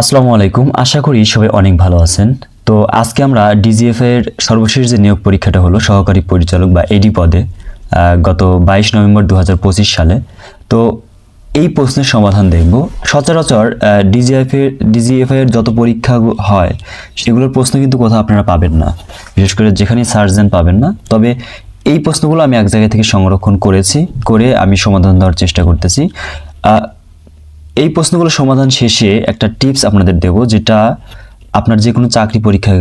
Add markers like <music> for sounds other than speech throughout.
আসসালামু আলাইকুম। আশা করি সবাই অনেক ভালো আছেন। তো আজকে আমরা ডিজিএফ এর সর্বশেষ যে নিয়োগ পরীক্ষাটা হলো সহকারী পরিচালক বা এডি পদে গত বাইশ নভেম্বর দু হাজার পঁচিশ সালে। তো এই প্রশ্নের সমাধান দেখব। সচরাচর ডিজিএফ এর ডিজিএফ এর যত পরীক্ষা হয়, সেগুলোর প্রশ্ন কিন্তু কোথাও আপনারা পাবেন না। বিশেষ করে যেখানে সার্চ দেন পাবেন না। তবে এই প্রশ্নগুলো আমি এক জায়গা থেকে সংরক্ষণ করেছি, করে আমি সমাধান দেওয়ার চেষ্টা করতেছি। এই প্রশ্নগুলো সমাধান শেষে একটা টিপস আপনাদের দেব, যেটা আপনার যে কোনো চাকরি পরীক্ষার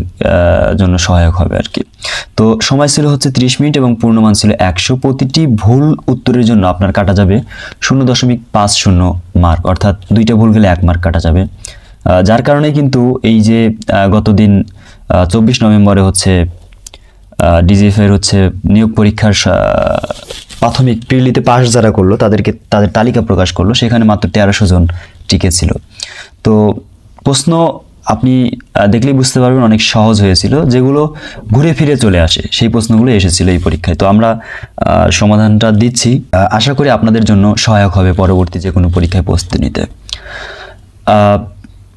জন্য সহায়ক হবে আর কি। তো সময় ছিল হচ্ছে ত্রিশ মিনিট এবং পূর্ণমান ছিল একশো প্রতিটি ভুল উত্তরের জন্য আপনার কাটা যাবে শূন্য দশমিক পাঁচ শূন্য মার্ক, অর্থাৎ দুইটা ভুল গেলে এক মার্ক কাটা যাবে। যার কারণে কিন্তু এই যে গতদিন চব্বিশ নভেম্বরে হচ্ছে ডিজিএফ এর হচ্ছে নিয়োগ পরীক্ষার প্রাথমিক প্রিলিতে পাস যারা করল, তাদেরকে তাদের তালিকা প্রকাশ করল, সেখানে মাত্র তেরোশো জন টিকে ছিল। তো প্রশ্ন আপনি দেখলেই বুঝতে পারবেন অনেক সহজ হয়েছিল, যেগুলো ঘুরে ফিরে চলে আসে, সেই প্রশ্নগুলো এসেছিল এই পরীক্ষায়। তো আমরা সমাধানটা দিচ্ছি। আশা করি আপনাদের জন্য সহায়ক হবে পরবর্তী যে কোনো পরীক্ষায় প্রস্তুতি নিতে।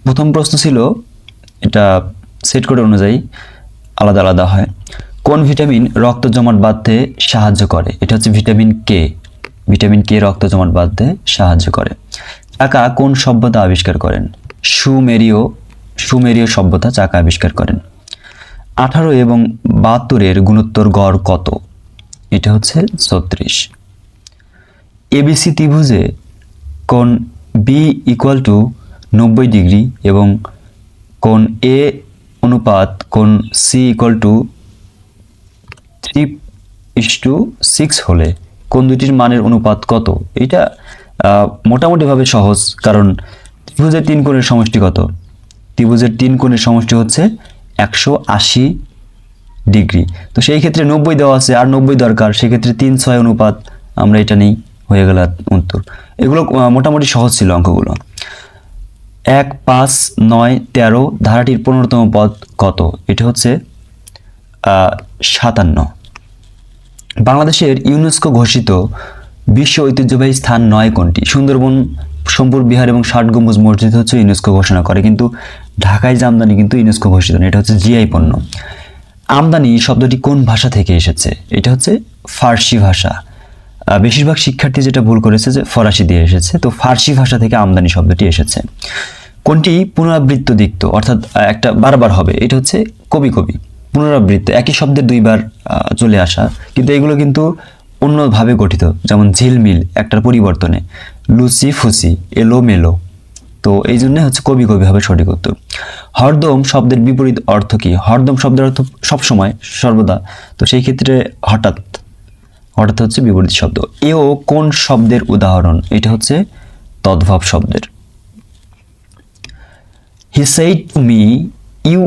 প্রথম প্রশ্ন ছিল, এটা সেট কোড অনুযায়ী আলাদা আলাদা হয়। কোন ভিটামিন রক্ত জমাট বাঁধতে সাহায্য করে? এটা হচ্ছে ভিটামিন কে ভিটামিন কে রক্ত জমাট বাঁধতে সাহায্য করে। চাকা কোন সভ্যতা আবিষ্কার করেন? সুমেরীয় সুমেরীয় সভ্যতা চাকা আবিষ্কার করেন। আঠারো এবং বাহাত্তরের গুণোত্তর গড় কত? এটা হচ্ছে ছত্রিশ। এবিসি ত্রিভুজে কোন বি ইকুয়াল টু নব্বই ডিগ্রি এবং কোন এ অনুপাত কোন C equal to three is to six হলে কোন দুটির মানের অনুপাত কত? এটা মোটামুটিভাবে সহজ, কারণ ত্রিভুজের তিন কোণের সমষ্টি কত? ত্রিভুজের তিন কোণের সমষ্টি হচ্ছে একশো আশি ডিগ্রি। তো সেই ক্ষেত্রে নব্বই দেওয়া আছে, আর নব্বই দরকার, সেক্ষেত্রে তিন ছয় অনুপাত আমরা এটা নেই, হয়ে গেল উত্তর। এগুলো মোটামুটি সহজ ছিল অঙ্কগুলো। এক, পাঁচ, নয়, তেরো, ধারাটির পনেরোতম পদ কত? এটা হচ্ছে সাতান্ন। বাংলাদেশের ইউনেস্কো ঘোষিত বিশ্ব ঐতিহ্যবাহী স্থান নয় কোনটি? সুন্দরবন, সম্পুর, বিহার এবং ষাট গম্বুজ মসজিদ হচ্ছে ইউনেস্কো ঘোষণা করে, কিন্তু ঢাকায় যে আমদানি কিন্তু ইউনেস্কো ঘোষিত না, এটা হচ্ছে জিআই পণ্য। আমদানি শব্দটি কোন ভাষা থেকে এসেছে? এটা হচ্ছে ফার্সি ভাষা। বেশিরভাগ শিক্ষার্থী যেটা ভুল করেছে যে ফরাসি দিয়ে এসেছে, তো ফার্সি ভাষা থেকে আমদানি শব্দটি এসেছে। কোনটি পুনরাবৃত্ত দিক্ত অর্থাৎ একটা বারবার হবে, এটা হচ্ছে কবি কবি। পুনরাবৃত্ত, একই শব্দের দুইবার চলে আসা। কিন্তু এগুলো কিন্তু অন্যভাবে গঠিত। যেমন ঝিলমিল, একটার পরিবর্তনে। লুচি ফুসি এলো মেলো তো এই জন্য হচ্ছে কবি কবি হবে সঠিক উত্তর। হরদম শব্দের বিপরীত অর্থ কি? হরদম শব্দের অর্থ সবসময়, সর্বদা। তো সেই ক্ষেত্রে হঠাৎ হঠাৎ হচ্ছে বিপরীত শব্দ। এও কোন শব্দের উদাহরণ? এটা হচ্ছে তদ্ভব শব্দের। He said me you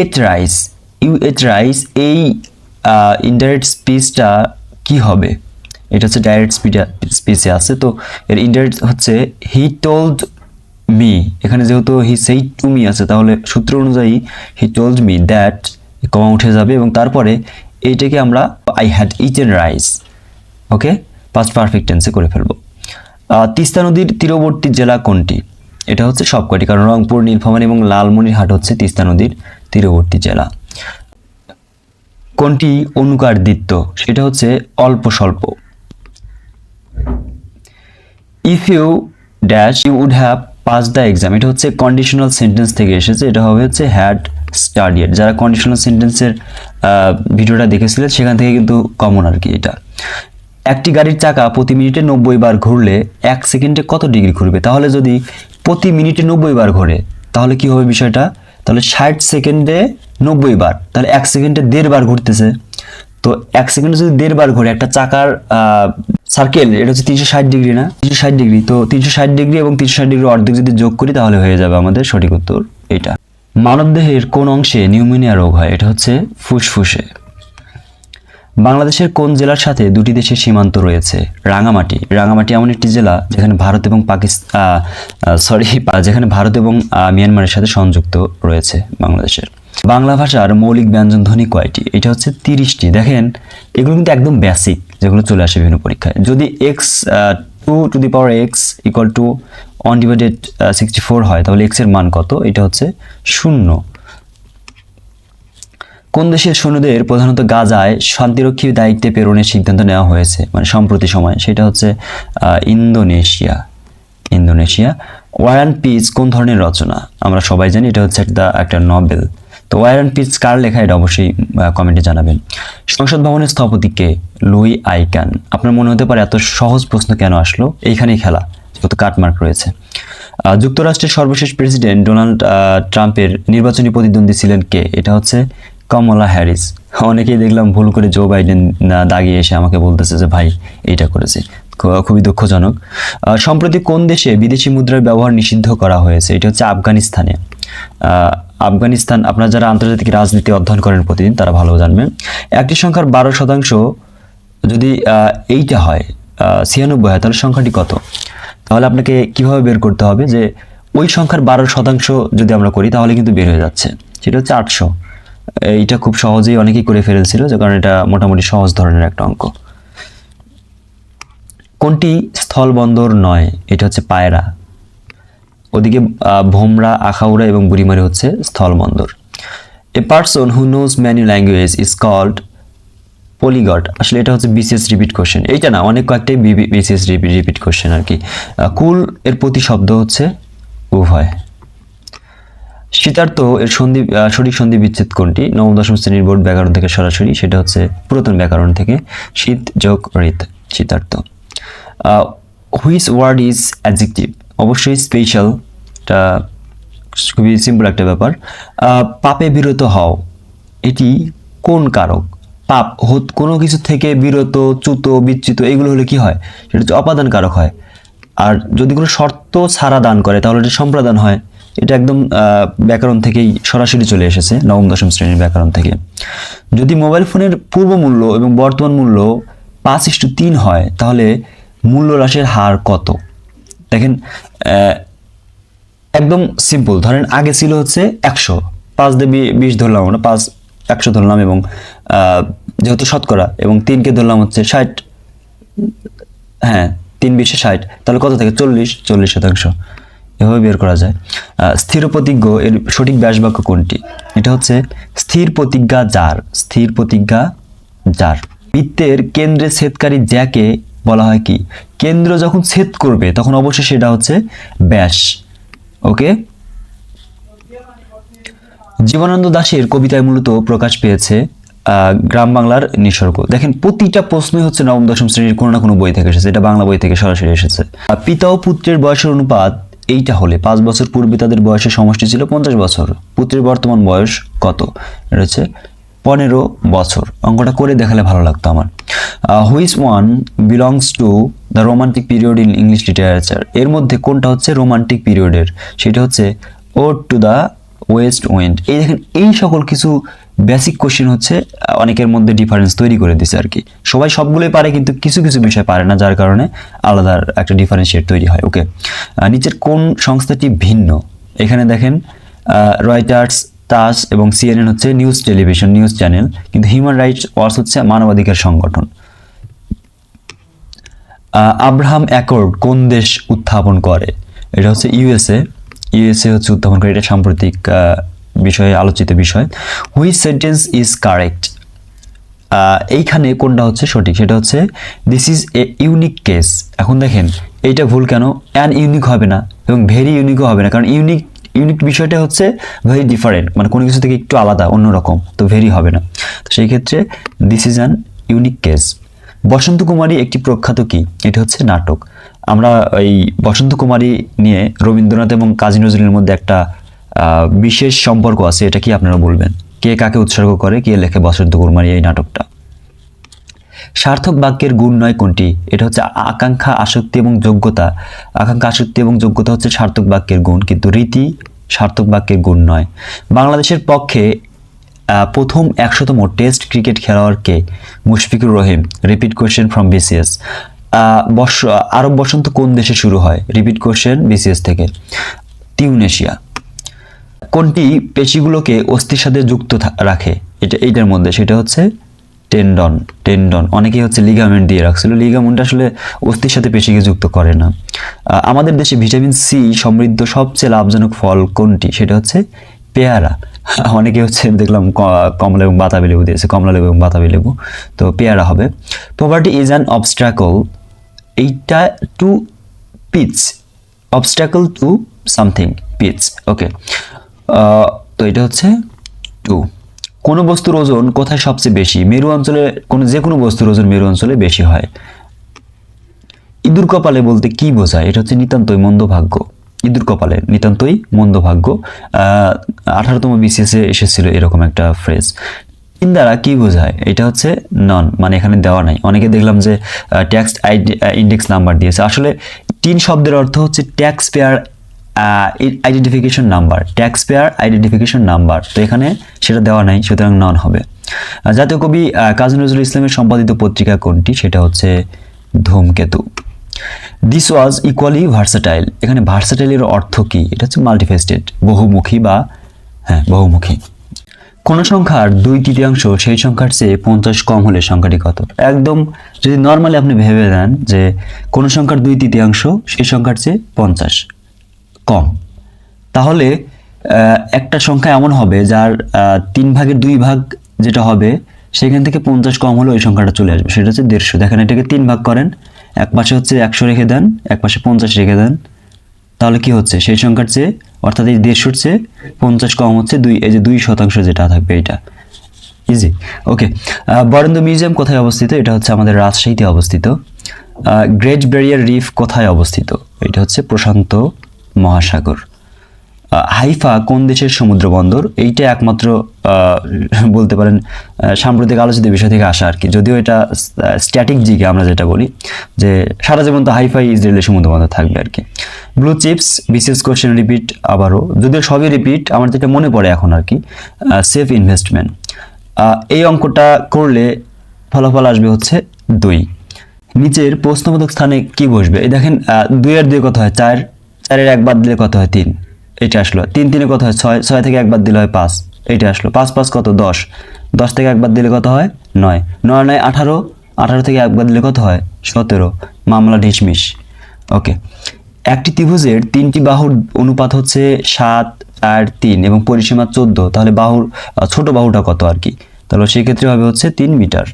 ate rice you ate rice এই ইনডাইরেক্ট স্পিচটা কি হবে? এটা হচ্ছে ডাইরেক্ট স্পিচে আছে। তো এর ইনডাইরেক্ট হচ্ছে হি টোল্ড মি এখানে যেহেতু হি সেই টু মি আছে, তাহলে সূত্র অনুযায়ী he told me that comma উঠে যাবে এবং তারপরে এইটাকে আমরা I had eaten rice okay past perfect টেন্সে করে ফেলব। তিস্তা নদীর তীরবর্তী জেলা কোনটি? এটা হচ্ছে সবকটি, কারণ রংপুর, নীলফামারী এবং লালমনিরহাট হচ্ছে তিস্তা নদীর তীরবর্তী জেলা। কোনটি অনুকার দিত্য সেটা হচ্ছে অল্প স্বল্প if you dash you would have pass the exam এটা হচ্ছে কন্ডিশনাল সেন্টেন্স থেকে এসেছে। এটা হবে হচ্ছে হ্যাড স্টাডিয়েড যারা কন্ডিশনাল সেন্টেন্সের ভিডিওটা দেখেছিলেন, সেখান থেকে কিন্তু কমন আর কি এটা। একটি গাড়ির চাকা প্রতি মিনিটে নব্বই বার ঘুরলে এক সেকেন্ডে কত ডিগ্রি ঘুরবে? তাহলে যদি প্রতি মিনিটে নব্বই বার ঘোরে, তাহলে কি হবে বিষয়টা? তাহলে ষাট সেকেন্ডে নব্বই বার, তাহলে এক সেকেন্ডে দেড় বার ঘুরতেছে। তো এক সেকেন্ডে যদি দেড় বার ঘুরে, একটা চাকার সার্কেল এটা হচ্ছে তিনশো ষাট ডিগ্রি না? তিনশো ষাট ডিগ্রি। তো তিনশো ষাট ডিগ্রি এবং তিনশো ষাট ডিগ্রি অর্ধেক যদি যোগ করি, তাহলে হয়ে যাবে আমাদের সঠিক উত্তর এটা মানবদেহের কোন অংশে নিউমোনিয়া রোগ হয়? এটা হচ্ছে ফুসফুসে। বাংলাদেশের কোন জেলার সাথে দুটি দেশের সীমান্ত রয়েছে? রাঙামাটি। রাঙামাটি এমন একটি জেলা যেখানে ভারত এবং পাকিস্তান সরি <laughs> যেখানে ভারত এবং মিয়ানমারের সাথে সংযুক্ত রয়েছে বাংলাদেশের। বাংলা ভাষার মৌলিক ব্যঞ্জন ধ্বনি কয়টি? এটা হচ্ছে তিরিশটি। দেখেন, এগুলো কিন্তু একদম বেসিক যেগুলো চলে আসে বিভিন্ন পরীক্ষায়। যদি X two to the power X equal to one divided sixty four হয়, তাহলে এক্সের মান কত? এটা হচ্ছে শূন্য। কোন দেশের সৈন্যদের প্রধানত গাজায় শান্তিরক্ষী দায়িত্বে প্রেরণের সিদ্ধান্ত নেওয়া হয়েছে? মানে সম্প্রতি সময়। সেটা হচ্ছে Indonesia. Indonesia war and peace কোন ধরনের রচনা? আমরা সবাই জানি এটা হচ্ছে একটা একটা নভেল তো ওয়ার অ্যান্ড পিস কার লেখা? এটা অবশ্যই কমেন্টে জানাবেন। সংসদ ভবনের স্থপতিকে লুই আইকান। আপনার মনে হতে পারে এত সহজ প্রশ্ন কেন আসলো? এইখানেই খেলা। কত কাটমার্ক রয়েছে। যুক্তরাষ্ট্রের সর্বশেষ প্রেসিডেন্ট ডোনাল্ড ট্রাম্পের নির্বাচনী প্রতিদ্বন্দ্বী ছিলেন কে? এটা হচ্ছে কমলা হ্যারিস অনেকেই দেখলাম ভুল করে জো বাইডেন দাগিয়ে এসে আমাকে বলতেছে যে, ভাই, এইটা করেছে। খুবই দুঃখজনক। সম্প্রতি কোন দেশে বিদেশি মুদ্রার ব্যবহার নিষিদ্ধ করা হয়েছে? এটা হচ্ছে আফগানিস্তানে। আফগানিস্তান, আপনারা যারা আন্তর্জাতিক রাজনীতি অধ্যয়ন করেন প্রতিদিন, তারা ভালো জানবেন। একটি সংখ্যার বারো শতাংশ যদি এইটা হয় ছিয়ানব্বই হয়, তাহলে সংখ্যাটি কত? তাহলে আপনাকে কীভাবে বের করতে হবে যে, ওই সংখ্যার বারো শতাংশ যদি আমরা করি, তাহলে কিন্তু বের হয়ে যাচ্ছে। সেটা হচ্ছে আটশো। এইটা খুব সহজেই অনেকেই করে ফেলেছিল, যে কারণ এটা মোটামুটি সহজ ধরনের একটা অঙ্ক। কোনটি স্থলবন্দর নয়? এটা হচ্ছে পায়রা। ওদিকে ভোমরা, আখাউড়া এবং বুড়িমারি হচ্ছে স্থলবন্দর। A person who knows many language is called polyglot আসলে এটা হচ্ছে বিসিএস রিপিট কোশ্চেন এইটা না, অনেক কয়েকটাই বিসিএস রিপিট কোশ্চেন আর কি। কুল এর প্রতিশব্দ হচ্ছে উভয়। শীতার্থ এর সন্ধি সঠিক সন্ধি বিচ্ছেদ কোনটি? নবম, দশম শ্রেণির বোর্ড ব্যাকরণ থেকে সরাসরি, সেটা হচ্ছে পুরাতন ব্যাকরণ থেকে। শীত, যোগ, ঋত, শীতার্থ। হুইস ওয়ার্ড ইজ অ্যাডজেক্টিভ অবশ্যই স্পেশাল এটা খুবই সিম্পল একটা ব্যাপার। পাপে বিরত হও, এটি কোন কারক? পাপ কোনো কিছু থেকে বিরত, চ্যুত, বিচ্যুত, এগুলো হলে কি হয়? সেটা হচ্ছে অপাদান কারক হয়। আর যদি কোনো শর্ত ছাড়া দান করে, তাহলে এটা সম্প্রদান হয়। এটা একদম ব্যাকরণ থেকেই সরাসরি চলে এসেছে, নবম, দশম শ্রেণির ব্যাকরণ থেকে। যদি মোবাইল ফোনের পূর্ব মূল্য এবং বর্তমান মূল্য পাঁচ ইস্টু তিন হয়, তাহলে মূল্য হ্রাসের হার কত? দেখেন একদম সিম্পল ধরেন আগে ছিল হচ্ছে একশো। পাঁচ দিয়ে বি- বিশ ধরলাম আমরা, পাঁচ, একশো ধরলাম এবং যেহেতু শতকরা এবং তিনকে ধরলাম হচ্ছে ষাট হ্যাঁ তিন বিশে ষাট, তাহলে কত থেকে? চল্লিশ চল্লিশ শতাংশ। এভাবে বের করা যায়। স্থির প্রতিজ্ঞ, এর সঠিক ব্যাসবাক্য কোনটি? এটা হচ্ছে, স্থির প্রতিজ্ঞা যার? স্থির প্রতিজ্ঞা যার। বৃত্তের কেন্দ্রে ছেদকারী জ্যাকে বলা হয় কি? কেন্দ্র যখন ছেদ করবে, তখন অবশ্যই সেটা হচ্ছে ব্যাস। ওকে? জীবনানন্দ দাশের কবিতায় মূলত প্রকাশ পেয়েছে গ্রাম বাংলার নিসর্গ। দেখেন, প্রতিটা প্রশ্নই হচ্ছে নবম, দশম শ্রেণির কোনো না কোনো বই থেকে এসেছে, এটা বাংলা বই থেকে সরাসরি এসেছে। পিতা ও পুত্রের বয়সের অনুপাত এইটা হলে পাঁচ বছর পূর্বে তাদের বয়সের সমষ্টি ছিল পঞ্চাশ বছর। পুত্রের বর্তমান বয়স কত? রয়েছে পনেরো বছর। অঙ্কটা করে দেখালে ভালো লাগতো আমার। Which one belongs to the romantic period in English literature এর মধ্যে কোনটা হচ্ছে রোমান্টিক পিরিয়ডের সেটা হচ্ছে ode to the west wind এই দেখেন, এই সকল কিছু বেসিক কোশ্চেন হচ্ছে অনেকের মধ্যে ডিফারেন্স তৈরি করে দিছে আর কি। সবাই সবগুলোই পারে কিন্তু কিছু কিছু বিষয় পারে না, যার কারণে আলাদা একটা ডিফারেন্সিয়েট তৈরি হয় ওকে নিচের কোন সংস্থাটি ভিন্ন? এখানে দেখেন রয়টার্স তাস এবং সিএনএন হচ্ছে নিউজ টেলিভিশন নিউজ চ্যানেল কিন্তু হিউম্যান রাইটস ওয়াচ হচ্ছে মানবাধিকার সংগঠন। আব্রাহাম অ্যাকর্ড কোন দেশ উত্থাপন করে? এটা হচ্ছে ইউএসএ ইউএসএ হচ্ছে উত্থাপন করে, এটা সাম্প্রতিক বিষয়ে, আলোচিত বিষয় হুইচ সেন্টেন্স ইজ কারেক্ট এইখানে কোনটা হচ্ছে সঠিক? সেটা হচ্ছে this is a unique case এখন দেখেন, এইটা ভুল কেন? অ্যান ইউনিক হবে না এবং ভেরি ইউনিকও হবে না। কারণ ইউনিক ইউনিক বিষয়টা হচ্ছে ভেরি ডিফারেন্ট মানে কোনো কিছু থেকে একটু আলাদা অন্যরকম তো ভেরি হবে না। তো সেই ক্ষেত্রে this is an unique case বসন্ত কুমারী একটি প্রখ্যাত কি? এটা হচ্ছে নাটক। আমরা এই বসন্ত কুমারী নিয়ে রবীন্দ্রনাথ এবং কাজী নজরুলের মধ্যে একটা বিশেষ সম্পর্ক আছে, এটা কি আপনারা বলবেন? কে কাকে উৎসর্গ করে, কে লেখে বসন্ত কুমারী এই নাটকটা? সার্থক বাক্যের গুণ নয় কোনটি? এটা হচ্ছে আকাঙ্ক্ষা, আসক্তি এবং যোগ্যতা। আকাঙ্ক্ষা, আসক্তি এবং যোগ্যতা হচ্ছে সার্থক বাক্যের গুণ, কিন্তু রীতি সার্থক বাক্যের গুণ নয়। বাংলাদেশের পক্ষে প্রথম একশোতম টেস্ট ক্রিকেট খেলোয়াড়কে Mushfiqur Rahim. Repeat question from BCS. বর্ষ আরব বসন্ত কোন দেশে শুরু হয়? রিপিট কোয়েশ্চেন বিসিএস থেকে। টিউনেশিয়া কোনটি পেশিগুলোকে অস্থির সাথে যুক্ত রাখে? এটা এইটার মধ্যে সেটা হচ্ছে টেন্ডন। টেন্ডন অনেকেই হচ্ছে লিগামেন্ট দিয়ে রাখছিল। লিগামেন্ট আসলে অস্থির সাথে পেশিকে যুক্ত করে না। আমাদের দেশে ভিটামিন সি সমৃদ্ধ সবচেয়ে লাভজনক ফল কোনটি? সেটা হচ্ছে পেয়ারা। <laughs> অনেকে হচ্ছে দেখলাম কমলা এবং বাতাবি লেবু দিয়েছে। কমলা লেবু এবং বাতাবি লেবু। তো পেয়ারা হবে। পভার্টি ইজ অ্যান অবস্ট্রাকল এইটা to pitch obstacle to something pitch okay তো এটা হচ্ছে টু কোনো বস্তুর ওজন কোথায় সবচেয়ে বেশি? মেরু অঞ্চলে কোনো যে কোনো বস্তুর ওজন মেরু অঞ্চলে বেশি হয়। ইঁদুর কপালে বলতে কি বোঝায়? এটা হচ্ছে নিতান্তই মন্দ ভাগ্য। ইঁদুর কপালে নিতান্তই মন্দ ভাগ্য। আঠারোতম বিসিএসে এসেছিল এরকম একটা ফ্রেজ তিন দ্বারা কি বোঝায়? এটা হচ্ছে নন মানে এখানে দেওয়া নাই। অনেকে দেখলাম যে ট্যাক্স ইন্ডেক্স নাম্বার দিয়েছে। আসলে তিন শব্দের অর্থ হচ্ছে tax payer identification number tax payer identification number তো এখানে সেটা দেওয়া নাই, সুতরাং নন হবে। জাতীয় কবি কাজী নজরুল ইসলামের সম্পাদিত পত্রিকা কোনটি? সেটা হচ্ছে ধূমকেতু। দিস ওয়াজ ইকুয়ালি ভার্সাটাইল এখানে ভার্সাটাইলের অর্থ কি? এটা হচ্ছে মাল্টিফেস্টেড বহুমুখী বা হ্যাঁ বহুমুখী। কোন সংখ্যার দুই তৃতীয়াংশ সেই সংখ্যার চেয়ে পঞ্চাশ কম হলে সংখ্যাটি কত? একদম যদি নর্মালি আপনি ভেবে দেন যে কোন সংখ্যার দুই তৃতীয়াংশ সেই সংখ্যার চেয়ে পঞ্চাশ। কম। তাহলে একটা সংখ্যা এমন হবে যার তিন ভাগের দুই ভাগ যেটা হবে, সেখান থেকে পঞ্চাশ কম হলে ওই সংখ্যাটা চলে আসবে। সেটা হচ্ছে দেড়শো। দেখেন, এটাকে তিন ভাগ করেন। এক পাশে হচ্ছে একশো রেখে দেন, এক পাশে পঞ্চাশ রেখে দেন। তাহলে কি হচ্ছে? সেই সংখ্যার চেয়ে, অর্থাৎ এই দেড়শোর চেয়ে পঞ্চাশ কম হচ্ছে দুই, এই যে দুই শতাংশ যেটা থাকবে এটা ইজি ওকে বরেন্দ্র মিউজিয়াম কোথায় অবস্থিত? এটা হচ্ছে আমাদের রাজশাহীতে অবস্থিত। গ্রেট ব্যারিয়ার রিফ কোথায় অবস্থিত? এটা হচ্ছে প্রশান্ত মহাসাগর। হাইফা কোন দেশের সমুদ্র বন্দর এইটা একমাত্র বলতে পারেন সাম্প্রতিক আলোচিত বিষয় থেকে আসা আর কি। যদিও এটা স্ট্যাটিক জিকে আমরা যেটা বলি যে সারা জীবন তো হাইফাই ইসরায়েলের সমুদ্র বন্দর থাকবে আর কি। ব্লু চিপস বিশেষ কোশ্চেন রিপিট আবারও। যদিও সবই রিপিট আমার যেটা মনে পড়ে এখন আর কি সেফ ইনভেস্টমেন্ট এই অঙ্কটা করলে ফলাফল আসবে হচ্ছে দুই। নিচের প্রশ্নবোধক স্থানে কি বসবে? এই দেখেন আহ, দুইয়ের দুই কথা হয়? চার চারের একবার দিলে কত হয় তিন? এটা আসলো। তিন তিনে কত হয় ছয়? ছয় থেকে একবার দিলে হয় পাঁচ। এইটা আসলো। পাঁচ পাঁচ কত? দশ। দশ থেকে একবার দিলে কত হয়? নয়। নয় নয় আঠারো। আঠারো থেকে একবার দিলে কত হয়? সতেরো। মামলা ঢিসমিস ওকে। একটি ত্রিভুজের তিনটি বাহুর অনুপাত হচ্ছে সাত চার তিন এবং পরিসীমা চোদ্দ। তাহলে বাহুর ছোট বাহুটা কত আর কি? তাহলে সেক্ষেত্রে হবে হচ্ছে তিন metre.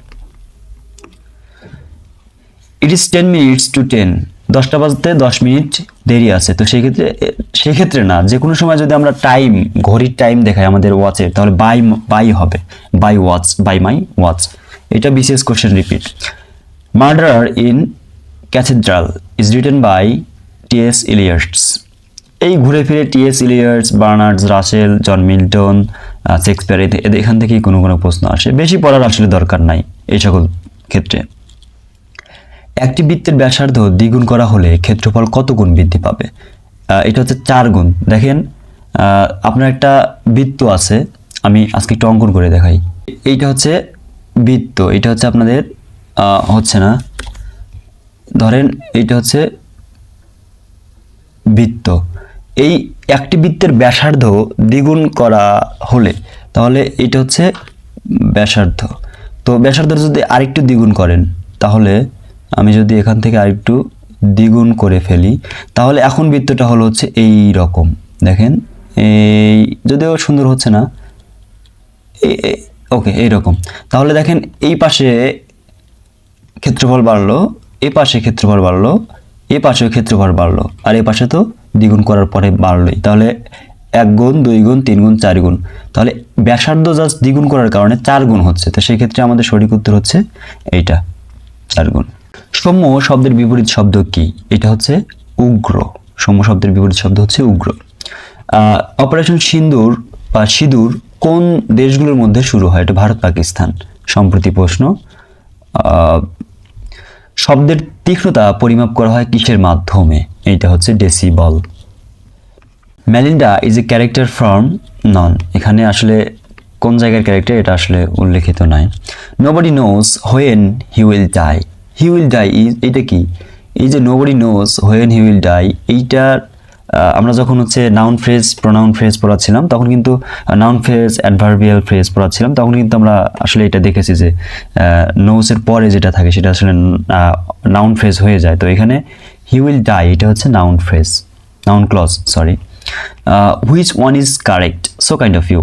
It is ten minutes to ten দশটা বাজতে দশ মিনিট দেরি আছে। তো সেক্ষেত্রে সেক্ষেত্রে না যে কোনো সময় যদি আমরা টাইম ঘড়ির টাইম দেখাই আমাদের ওয়াচে তাহলে বাই বাই হবে। By watch by my watch এটা বিশেষ question repeat murder in cathedral is written by TS Eliot এই ঘুরে ফিরে TS Eliot Bernard's Russell John Milton Shakespeare এখান থেকেই কোনো কোনো প্রশ্ন আসে। বেশি পড়ার আসলে দরকার নাই এই সকল ক্ষেত্রে। একটি বৃত্তের ব্যাসার্ধ দ্বিগুণ করা হলে ক্ষেত্রফল কত গুণ বৃদ্ধি পাবে? এটা হচ্ছে চার গুণ। দেখেন আপনার একটা বৃত্ত আছে, আমি আজকে একটু অঙ্কন করে দেখাই। এইটা হচ্ছে বৃত্ত, এটা হচ্ছে আপনাদের হচ্ছে না, ধরেন এইটা হচ্ছে বৃত্ত। এই একটি বৃত্তের ব্যাসার্ধ দ্বিগুণ করা হলে, তাহলে এটা হচ্ছে ব্যাসার্ধ। তো ব্যাসার্ধ যদি আরেকটু দ্বিগুণ করেন, তাহলে আমি যদি এখান থেকে আরেকটু দ্বিগুণ করে ফেলি, তাহলে এখন বৃত্তটা হলো হচ্ছে এই রকম। দেখেন, এই যদিও সুন্দর হচ্ছে না ওকে এইরকম তাহলে দেখেন, এই পাশে ক্ষেত্রফল বাড়লো, এ পাশে ক্ষেত্রফল বাড়লো, এ পাশেও ক্ষেত্রফল বাড়লো। আর এ পাশে তো দ্বিগুণ করার পরে বাড়লোই। তাহলে এক গুণ, দুই গুণ, তিন গুণ, চার গুণ। তাহলে ব্যাসার্ধ জাস্ট দ্বিগুণ করার কারণে চার গুণ হচ্ছে। তো সেই ক্ষেত্রে আমাদের সঠিক উত্তর হচ্ছে এইটা, চার গুণ। সৌম্য শব্দের বিপরীত শব্দ কি? এটা হচ্ছে উগ্র। সৌম্য শব্দের বিপরীত শব্দ হচ্ছে উগ্র। অপারেশন সিন্দুর বা সিঁদুর কোন দেশগুলোর মধ্যে শুরু হয়? এটা ভারত, পাকিস্তান। সম্প্রতি প্রশ্ন। শব্দের তীক্ষ্ণতা পরিমাপ করা হয় কিসের মাধ্যমে? এইটা হচ্ছে decibel. Malinda is a character from none এখানে আসলে কোন জায়গার ক্যারেক্টার এটা আসলে উল্লেখিত নয়। Nobody knows when he will die he will die is এটা কি? এই যে nobody knows when he will die এইটার আমরা যখন হচ্ছে নাউন ফ্রেজ প্রোনাউন ফ্রেজ পড়াচ্ছিলাম, তখন কিন্তু নাউন ফ্রেজ অ্যাডভার্বিয়াল ফ্রেজ পড়াচ্ছিলাম, তখন কিন্তু আমরা আসলে এটা দেখেছি যে নোসের পরে যেটা থাকে সেটা আসলে নাউন ফ্রেজ হয়ে যায়। তো এখানে হি উইল ডাই এটা হচ্ছে noun phrase noun clause sorry which one is correct so kind of you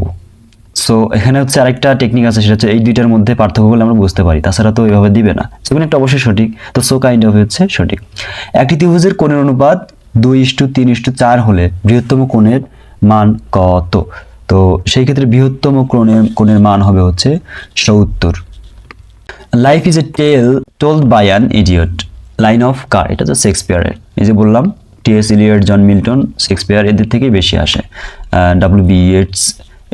so এখানে হচ্ছে আরেকটা টেকনিক আছে, সেটা হচ্ছে এই দুইটার মধ্যে পার্থক্যগুলো আমরা বুঝতে পারি, তাছাড়া তো এভাবে দিবে না। সেখানে একটা অবশ্যই সঠিক। তো সো কাইন্ড অফ হচ্ছে সঠিক। একটি ত্রিভুজের কোণের অনুপাত দুই ইস্টু তিন ইস্টু চার হলে বৃহত্তম কোণের মান কত? তো, সেই ক্ষেত্রে বৃহত্তম কোণের কোণের মান হবে হচ্ছে সত্তর। Life is a tale told by an idiot line of কার এটা তো শেক্সপিয়ারের এই যে বললাম T S Eliot John Milton Shakespeare এদের থেকেই বেশি আসে। ডাব্লিউ বি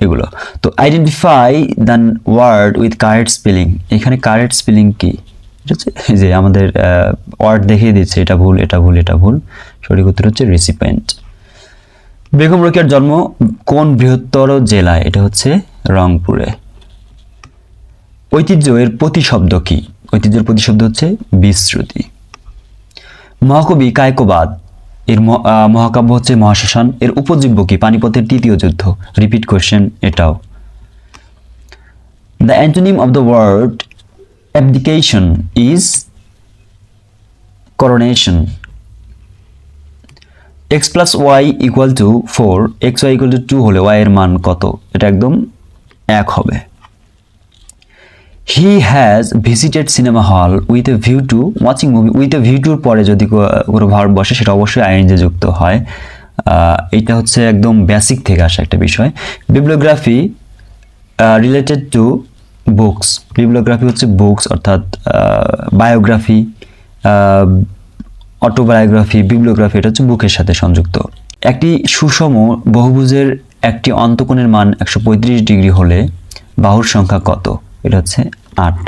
এগুলো। তো identify than word with correct spelling এখানে কারেক্ট স্পেলিং কি? হচ্ছে এই যে আমাদের ওয়ার্ড দেখিয়ে দিচ্ছে, এটা ভুল এটা ভুল এটা ভুল। সঠিক উত্তর হচ্ছে রেসিপেন্ট বেগম রোকেয়ার জন্ম কোন বৃহত্তর জেলায়? এটা হচ্ছে রংপুরে। ঐতিহ্য এর প্রতিশব্দ কি? ঐতিহ্যের প্রতিশব্দ হচ্ছে বিশ্রুতি মহাকবি কায়কবাদ এর মহাকাব্য হচ্ছে মহাশ্মশান। এর উপজীব্য কি? পানিপথের তৃতীয় যুদ্ধ। রিপিট কোয়েশ্চেন এটাও। The antonym of the word abdication is coronation X plus Y equal to four X Y equal to two হলে ওয়াই এর মান কত? এটা একদম এক হবে। He has visited cinema hall with a view to watching movie with a view টুর পরে যদি কোনো ভার্ব বসে, সেটা অবশ্যই আইএনজি যুক্ত হয়। এটা হচ্ছে একদম বেসিক থেকে আসা একটা বিষয়। Bibliography related to books bibliography হচ্ছে বুকস অর্থাৎ বায়োগ্রাফি অটোবায়োগ্রাফি বিবলিওগ্রাফি এটা হচ্ছে বুকের সাথে সংযুক্ত। একটি সুষম বহুভুজের একটি অন্তকোণের মান একশো পঁয়ত্রিশ ডিগ্রি হলে বাহুর সংখ্যা কত? এটা হচ্ছে আট।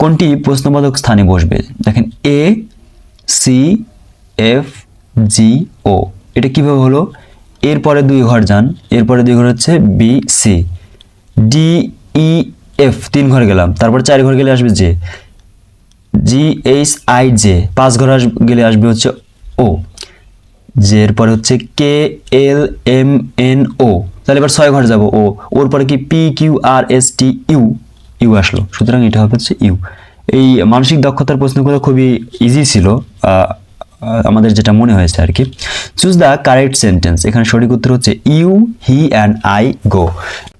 কোনটি প্রশ্নবোধক স্থানে বসবে? দেখেন এ সি এফ জি ও এটা কীভাবে হলো? এরপরে দুই ঘর যান। এরপরে দুই ঘর হচ্ছে B C D E F তিন ঘর গেলাম। তারপর চার ঘর গেলে আসবে J G H I J পাঁচ ঘর আস গেলে আসবে হচ্ছে ও যে এরপরে হচ্ছে কে এল এম এন ও তাহলে এবার ছয় ঘর যাব ও ওর পরে কি P Q R S T U U আসলো। সুতরাং এটা হবে হচ্ছে ইউ। এই মানসিক দক্ষতার প্রশ্নগুলো খুবই ইজি ছিল আমাদের যেটা মনে হয়েছে আর কি। চুজ দ্য কারেক্ট সেন্টেন্স এখানে সঠিক উত্তর হচ্ছে you, he, and I go.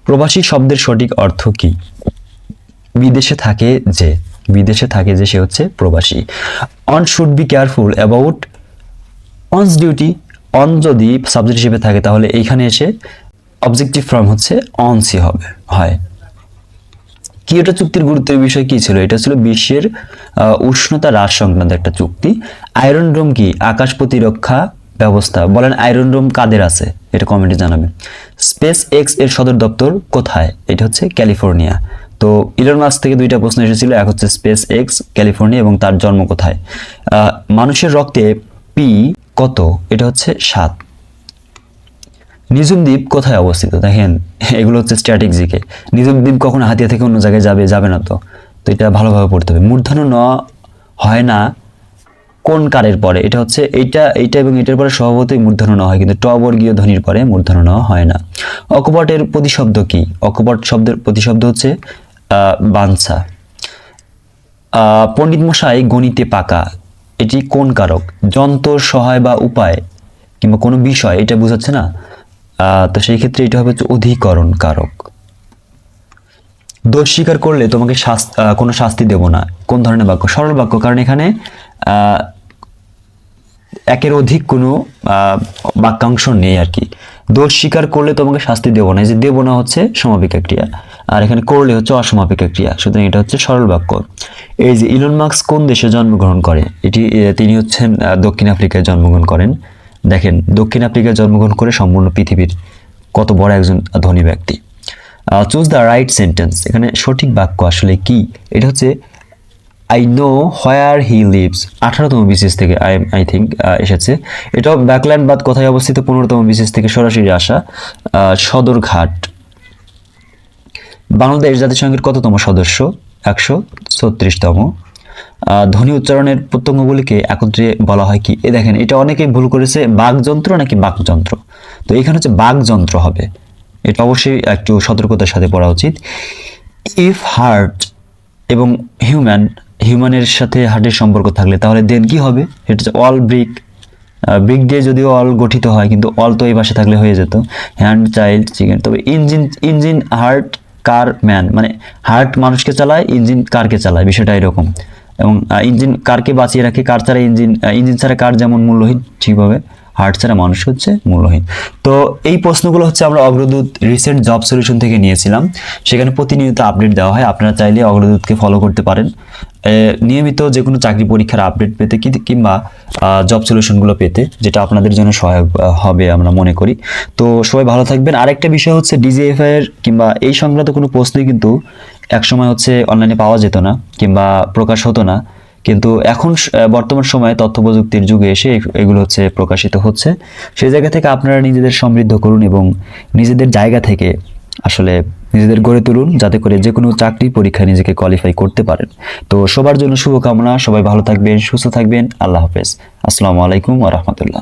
প্রবাসী শব্দের সঠিক অর্থ কি? বিদেশে থাকে যে, বিদেশে থাকে যে সে হচ্ছে প্রবাসী। One should be careful about one's duty one যদি সাবজেক্ট হিসেবে থাকে, তাহলে এইখানে এসে অবজেক্টিভ ফর্ম হচ্ছে অনসই হবে, হয়। কিয়োটো চুক্তির গুরুত্বের বিষয় কি ছিল? এটা ছিল বিশ্বের উষ্ণতা হ্রাস সংক্রান্ত একটা চুক্তি। আয়রন ডোম কি? আকাশ প্রতিরক্ষা ব্যবস্থা। বলেন আয়রন ডোম কাদের আছে? এটা কমেন্টে জানাবেন স্পেস এক্সের সদর দপ্তর কোথায়? এটা হচ্ছে ক্যালিফোর্নিয়া। তো ইলন মাস থেকে দুইটা প্রশ্ন এসেছিল, এক হচ্ছে স্পেস এক্স ক্যালিফোর্নিয়া এবং তার জন্ম কোথায়? মানুষের রক্তে পি কত? এটা হচ্ছে সাত। নিজুম দ্বীপ কোথায় অবস্থিত? দেখেন, এগুলো হচ্ছে স্ট্যাটিক জিকে নিজুম দ্বীপ কখনো হাতিয়া থেকে অন্য জায়গায় যাবে যাবে না তো। তো এটা ভালোভাবে পড়তে হবে। মূর্ধন্য ন হয় না কোন কারের পরে? এটা হচ্ছে এইটা এইটা এবং এটার পরে স্বভাবতই মূর্ধন্য ন হয়, কিন্তু ট বর্গীয় ধ্বনির পরে মূর্ধন্য ন হয় না। অকপটের প্রতিশব্দ কি? অকপট শব্দের প্রতিশব্দ হচ্ছে বাঞ্ছা। পণ্ডিত মশাই গণিতে পাকা। এটি কোন কারক? যন্ত্র, সহায় বা উপায়? কিংবা কোনো বিষয়? এটা বোঝাচ্ছে না? তো সেই ক্ষেত্রে এটা হবে হচ্ছে অধিকরণ কারক দোষ স্বীকার করলে তোমাকে কোনো শাস্তি দেব না। কোন ধরনের বাক্য? সরল বাক্য, কারণ এখানে একের অধিক কোনো বাক্যাংশ নেই আর কি। দোষ স্বীকার করলে তোমাকে শাস্তি দেবো না। যে দেব না হচ্ছে সমাপিকা ক্রিয়া আর এখানে করলে হচ্ছে অসমাপিকা ক্রিয়া সুতরাং এটা হচ্ছে সরল বাক্য। এই যে ইলন মার্কস কোন দেশে জন্মগ্রহণ করে? এটি তিনি হচ্ছেন দক্ষিণ আফ্রিকায় জন্মগ্রহণ করেন। দেখেন, দক্ষিণ আফ্রিকায় জন্মগ্রহণ করে সম্পূর্ণ পৃথিবীর কত বড় একজন ধনী ব্যক্তি। চুজ দ্য রাইট সেন্টেন্স এখানে সঠিক বাক্য আসলে কি? এটা হচ্ছে I know where he lives আঠারোতম বিশেষ থেকে আই আই থিঙ্ক এসেছে। এটাও ব্যাকল্যান্ড বাদ কোথায় অবস্থিত? পনেরোতম বিশেষ থেকে সরাসরি আসা সদরঘাট। বাংলাদেশ জাতিসংঘের কততম সদস্য? একশো ছত্রিশতম। ধ্বনি উচ্চারণের প্রত্যঙ্গগুলিকে একত্রে বলা হয় কি? এ দেখেন, এটা অনেকে ভুল করেছে, বাকযন্ত্র নাকি বাকযন্ত্র? তো এখানে হচ্ছে বাকযন্ত্র হবে। এটা অবশ্যই একটু সতর্কতার সাথে পড়া উচিত। ইফ হার্ট এবং হিউম্যান হিউম্যানের সাথে হার্টের সম্পর্ক থাকলে তাহলে দেন কি হবে? এটা হচ্ছে অল ব্রিক ব্রিক দিয়ে যদিও অল গঠিত হয়, কিন্তু অল তো এই পাশে থাকলে হয়ে যেত। হ্যান্ড চাইল্ড চিকেন তবে engine engine heart car man মানে হার্ট মানুষকে চালায় ইঞ্জিন কারকে চালায়। বিষয়টা এরকম। এবং ইঞ্জিন কারকে বাঁচিয়ে রাখে। কার ছাড়া ইঞ্জিন ইঞ্জিন ছাড়া কার যেমন মূল্যহীন, ঠিকভাবে হার্ট ছাড়া মানুষ হচ্ছে মূল্যহীন। তো এই প্রশ্নগুলো হচ্ছে আমরা অগ্রদূত রিসেন্ট জব সলিউশন থেকে নিয়েছিলাম। সেখানে প্রতিনিয়ত আপডেট দেওয়া হয়। আপনারা চাইলে অগ্রদূতকে ফলো করতে পারেন। নিয়মিত যে কোনো চাকরি পরীক্ষার আপডেট পেতে কিংবা জব সলিউশনগুলো পেতে, যেটা আপনাদের জন্য সহায়ক হবে আমরা মনে করি। তো সবাই ভালো থাকবেন। আরেকটা বিষয় হচ্ছে ডিজিএফআই এর কিংবা এই সংক্রান্ত কোনো প্রশ্নই কিন্তু একসময় হচ্ছে অনলাইনে পাওয়া যেত না কিংবা প্রকাশ হতো না। কিন্তু এখন বর্তমান সময়ে তথ্য প্রযুক্তির যুগে এসে এগুলো হচ্ছে প্রকাশিত হচ্ছে। সেই জায়গা থেকে আপনারা নিজেদের সমৃদ্ধ করুন এবং নিজেদের জায়গা থেকে আসলে নিজেদের গড়ে তুলুন যাতে করে যে কোনো চাকরি পরীক্ষায় নিজেকে কোয়ালিফাই করতে পারেন। তো সবার জন্য শুভকামনা, সবাই ভালো থাকবেন, সুস্থ থাকবেন, আল্লাহ হাফেজ। আসসালামু আলাইকুম ওয়া রাহমাতুল্লাহ।